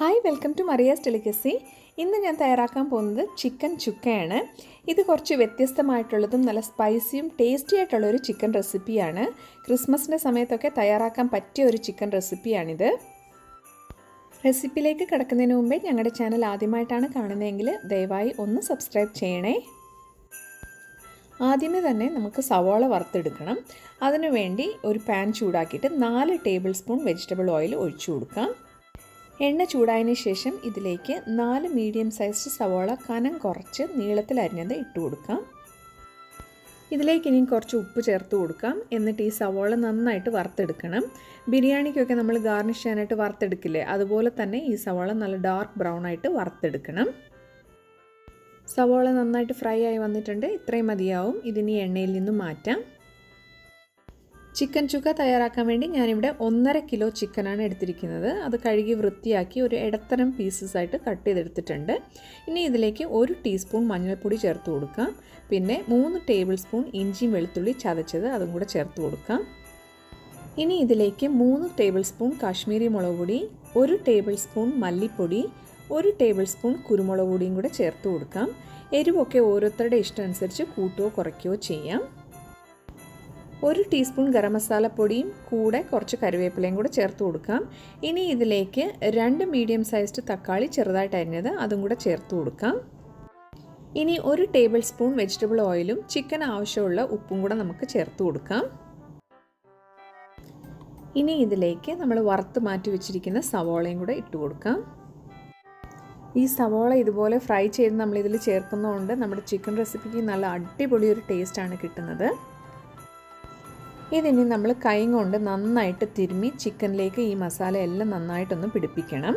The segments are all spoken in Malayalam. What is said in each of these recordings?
Hi welcome to Maria's delicacy ഇന്ന് ഞാൻ തയ്യാറാക്കാൻ പോകുന്നത് ചിക്കൻ ചുക്കയാണ്. ഇത് കുറച്ച് വ്യത്യസ്തമായിട്ടുള്ളതും നല്ല സ്പൈസിയും ടേസ്റ്റി ആയിട്ടുള്ള ഒരു ചിക്കൻ റെസിപ്പിയാണ് ക്രിസ്മസിന്റെ സമയത്തൊക്കെ തയ്യാറാക്കാൻ പറ്റിയ ഒരു ചിക്കൻ റെസിപ്പിയാണിത് റെസിപ്പിയിലേക്ക് കിടക്കുന്നതിന് മുമ്പേ ഞങ്ങളുടെ ചാനൽ ആദ്യമായിട്ടാണ് കാണുന്നതെങ്കിൽ ദയവായി ഒന്ന് സബ്സ്ക്രൈബ് ചെയ്യണേ. ആദ്യമേ തന്നെ നമുക്ക് സവാള വറുത്തെടുക്കണം. അതിനുവേണ്ടി ഒരു പാൻ ചൂടാക്കിയിട്ട് നാല് ടേബിൾ സ്പൂൺ വെജിറ്റബിൾ ഓയിൽ ഒഴിച്ചു കൊടുക്കാം. എണ്ണ ചൂടായതിന് ശേഷം ഇതിലേക്ക് നാല് മീഡിയം സൈസ്ഡ് സവോള കനം കുറച്ച് നീളത്തിൽ അരിഞ്ഞത് ഇട്ട് കൊടുക്കാം. ഇതിലേക്ക് ഇനിയും കുറച്ച് ഉപ്പ് ചേർത്ത് കൊടുക്കാം. എന്നിട്ട് ഈ സവോള നന്നായിട്ട് വറുത്തെടുക്കണം. ബിരിയാണിക്കൊക്കെ നമ്മൾ ഗാർണിഷ് ചെയ്യാനായിട്ട് വറുത്തെടുക്കില്ലേ? അതുപോലെ തന്നെ ഈ സവോള നല്ല ഡാർക്ക് ബ്രൗൺ ആയിട്ട് വറുത്തെടുക്കണം. സവോള നന്നായിട്ട് ഫ്രൈ ആയി വന്നിട്ടുണ്ട്. ഇത്രയും മതിയാവും. ഇതിനി എണ്ണയിൽ നിന്ന് മാറ്റാം. ചിക്കൻ ചുക്ക തയ്യാറാക്കാൻ വേണ്ടി ഞാനിവിടെ ഒന്നര കിലോ ചിക്കനാണ് എടുത്തിരിക്കുന്നത്. അത് കഴുകി വൃത്തിയാക്കി ഒരു ഇടത്തരം പീസസ് ആയിട്ട് കട്ട് ചെയ്തെടുത്തിട്ടുണ്ട്. ഇനി ഇതിലേക്ക് ഒരു ടീസ്പൂൺ മഞ്ഞൾപ്പൊടി ചേർത്ത് കൊടുക്കാം. പിന്നെ മൂന്ന് ടേബിൾ സ്പൂൺ ഇഞ്ചിയും വെളുത്തുള്ളി ചതച്ചത് അതും കൂടെ ചേർത്ത് കൊടുക്കാം. ഇനി ഇതിലേക്ക് മൂന്ന് ടേബിൾ സ്പൂൺ കാശ്മീരി മുളക് പൊടി ഒരു ടേബിൾ സ്പൂൺ മല്ലിപ്പൊടി ഒരു ടേബിൾ സ്പൂൺ കുരുമുളക് പൊടിയും കൂടെ ചേർത്ത് കൊടുക്കാം. എരിവൊക്കെ ഓരോരുത്തരുടെ ഇഷ്ടം അനുസരിച്ച് കൂട്ടുകയോ കുറയ്ക്കുകയോ ചെയ്യാം. ഒരു ടീസ്പൂൺ ഗരം മസാലപ്പൊടിയും കൂടെ കുറച്ച് കറിവേപ്പിലയും കൂടെ ചേർത്ത് കൊടുക്കാം. ഇനി ഇതിലേക്ക് രണ്ട് മീഡിയം സൈസ്ഡ് തക്കാളി ചെറുതായിട്ട് അരിഞ്ഞത് അതും കൂടെ ചേർത്ത് കൊടുക്കാം. ഇനി ഒരു ടേബിൾ സ്പൂൺ വെജിറ്റബിൾ ഓയിലും ചിക്കൻ ആവശ്യമുള്ള ഉപ്പും കൂടെ നമുക്ക് ചേർത്ത് കൊടുക്കാം. ഇനി ഇതിലേക്ക് നമ്മൾ വറുത്ത് മാറ്റി വെച്ചിരിക്കുന്ന സവോളയും കൂടെ ഇട്ട് കൊടുക്കാം. ഈ സവോള ഇതുപോലെ ഫ്രൈ ചെയ്ത് നമ്മൾ ഇതിൽ ചേർക്കുന്നതുകൊണ്ട് നമ്മുടെ ചിക്കൻ റെസിപ്പിക്ക് നല്ല അടിപൊളി ഒരു ടേസ്റ്റാണ് കിട്ടുന്നത്. ഇതിനി നമ്മൾ കൈ കൊണ്ട് നന്നായിട്ട് തിരുമ്മി ചിക്കനിലേക്ക് ഈ മസാല എല്ലാം നന്നായിട്ടൊന്ന് പിടിപ്പിക്കണം.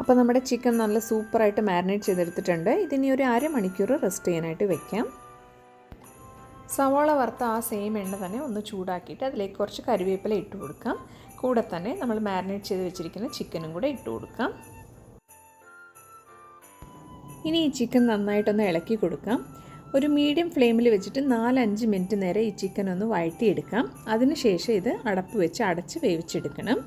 അപ്പോൾ നമ്മുടെ ചിക്കൻ നല്ല സൂപ്പറായിട്ട് മാരിനേറ്റ് ചെയ്തെടുത്തിട്ടുണ്ട്. ഇതിനി ഒരു അരമണിക്കൂർ റെസ്റ്റ് ചെയ്യാനായിട്ട് വെക്കാം. സവാള വറുത്ത ആ സെയിം എണ്ണ തന്നെ ഒന്ന് ചൂടാക്കിയിട്ട് അതിലേക്ക് കുറച്ച് കരുവേപ്പില ഇട്ട് കൊടുക്കാം. കൂടെ തന്നെ നമ്മൾ മാരിനേറ്റ് ചെയ്ത് വെച്ചിരിക്കുന്ന ചിക്കനും കൂടെ ഇട്ട് കൊടുക്കാം. ഇനി ഈ ചിക്കൻ നന്നായിട്ടൊന്ന് ഇളക്കി കൊടുക്കാം. ഒരു മീഡിയം ഫ്ലെയിമിൽ വെച്ചിട്ട് നാലഞ്ച് മിനിറ്റ് നേരെ ഈ ചിക്കൻ ഒന്ന് വഴറ്റിയെടുക്കാം. അതിനുശേഷം ഇത് അടപ്പ് വെച്ച് അടച്ച് വേവിച്ചെടുക്കണം.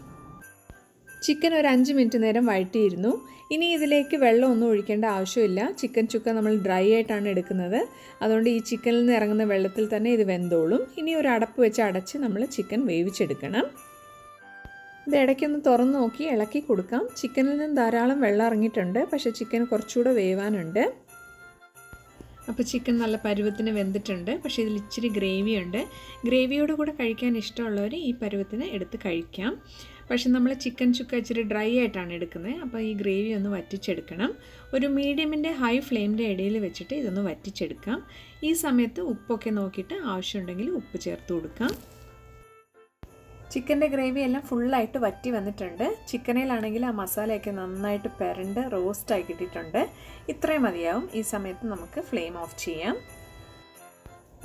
ചിക്കൻ ഒരു അഞ്ച് മിനിറ്റ് നേരം വഴറ്റിയിരുന്നു. ഇനി ഇതിലേക്ക് വെള്ളം ഒന്നും ഒഴിക്കേണ്ട ആവശ്യമില്ല. ചിക്കൻ ചുക്ക നമ്മൾ ഡ്രൈ ആയിട്ടാണ് എടുക്കുന്നത്. അതുകൊണ്ട് ഈ ചിക്കനിൽ നിന്ന് ഇറങ്ങുന്ന വെള്ളത്തിൽ തന്നെ ഇത് വെന്തോളും. ഇനി ഒരു അടപ്പ് വെച്ച് അടച്ച് നമ്മൾ ചിക്കൻ വേവിച്ചെടുക്കണം. ഇത് ഇടയ്ക്കൊന്ന് തുറന്ന് നോക്കി ഇളക്കി കൊടുക്കാം. ചിക്കനിൽ നിന്ന് ധാരാളം വെള്ളം ഇറങ്ങിയിട്ടുണ്ട്. പക്ഷേ ചിക്കൻ കുറച്ചുകൂടെ വേവാനുണ്ട്. അപ്പോൾ ചിക്കൻ നല്ല പരുവത്തിന് വെന്തിട്ടുണ്ട്. പക്ഷേ ഇതിൽ ഇച്ചിരി ഗ്രേവി ഉണ്ട്. ഗ്രേവിയോട് കൂടെ കഴിക്കാൻ ഇഷ്ടമുള്ളവർ ഈ പരുവത്തിന് എടുത്ത് കഴിക്കാം. പക്ഷേ നമ്മൾ ചിക്കൻ ചുക്ക ഇച്ചിരി ഡ്രൈ ആയിട്ടാണ് എടുക്കുന്നത്. അപ്പോൾ ഈ ഗ്രേവി ഒന്ന് വറ്റിച്ചെടുക്കണം. ഒരു മീഡിയമിന്റെ ഹൈ ഫ്ലെയിമിന്റെ ഇടയിൽ വെച്ചിട്ട് ഇതൊന്ന് വറ്റിച്ചെടുക്കാം. ഈ സമയത്ത് ഉപ്പൊക്കെ നോക്കിയിട്ട് ആവശ്യമുണ്ടെങ്കിൽ ഉപ്പ് ചേർത്ത് കൊടുക്കാം. ചിക്കന്റെ ഗ്രേവി എല്ലാം ഫുള്ളായിട്ട് വറ്റി വന്നിട്ടുണ്ട്. ചിക്കനിലാണെങ്കിൽ ആ മസാലയൊക്കെ നന്നായിട്ട് പെരണ്ട് റോസ്റ്റായി കിട്ടിയിട്ടുണ്ട്. ഇത്രയും മതിയാവും. ഈ സമയത്ത് നമുക്ക് ഫ്ലെയിം ഓഫ് ചെയ്യാം.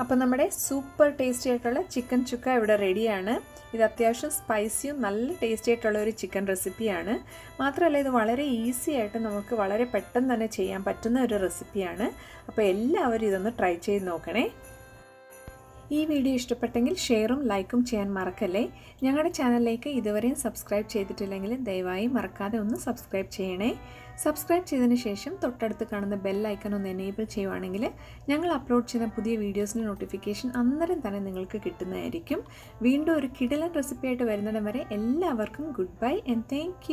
അപ്പോൾ നമ്മുടെ സൂപ്പർ ടേസ്റ്റി ആയിട്ടുള്ള ചിക്കൻ ചുക്ക ഇവിടെ റെഡിയാണ്. ഇത് അത്യാവശ്യം സ്പൈസിയും നല്ല ടേസ്റ്റി ആയിട്ടുള്ള ഒരു ചിക്കൻ റെസിപ്പിയാണ്. മാത്രമല്ല ഇത് വളരെ ഈസി ആയിട്ട് നമുക്ക് വളരെ പെട്ടെന്ന് തന്നെ ചെയ്യാൻ പറ്റുന്ന ഒരു റെസിപ്പിയാണ്. അപ്പോൾ എല്ലാവരും ഇതൊന്ന് ട്രൈ ചെയ്ത് നോക്കണേ. ഈ വീഡിയോ ഇഷ്ടപ്പെട്ടെങ്കിൽ ഷെയറും ലൈക്കും ചെയ്യാൻ മറക്കല്ലേ? ഞങ്ങളുടെ ചാനലിലേക്ക് ഇതുവരെയും സബ്സ്ക്രൈബ് ചെയ്തിട്ടില്ലെങ്കിൽ ദയവായി മറക്കാതെ ഒന്ന് സബ്സ്ക്രൈബ് ചെയ്യണേ. സബ്സ്ക്രൈബ് ചെയ്തതിന് ശേഷം തൊട്ടടുത്ത് കാണുന്ന ബെൽ ഐക്കൺ ഒന്ന് എനേബിൾ ചെയ്യുവാണെങ്കിൽ ഞങ്ങൾ അപ്ലോഡ് ചെയ്യുന്ന പുതിയ വീഡിയോസിന്റെ നോട്ടിഫിക്കേഷൻ അന്നേരം തന്നെ നിങ്ങൾക്ക് കിട്ടുന്നതായിരിക്കും. വീണ്ടും ഒരു കിടലൻ റെസിപ്പിയായിട്ട് വരുന്നിടം വരെ എല്ലാവർക്കും ഗുഡ് ബൈ ആൻഡ് താങ്ക്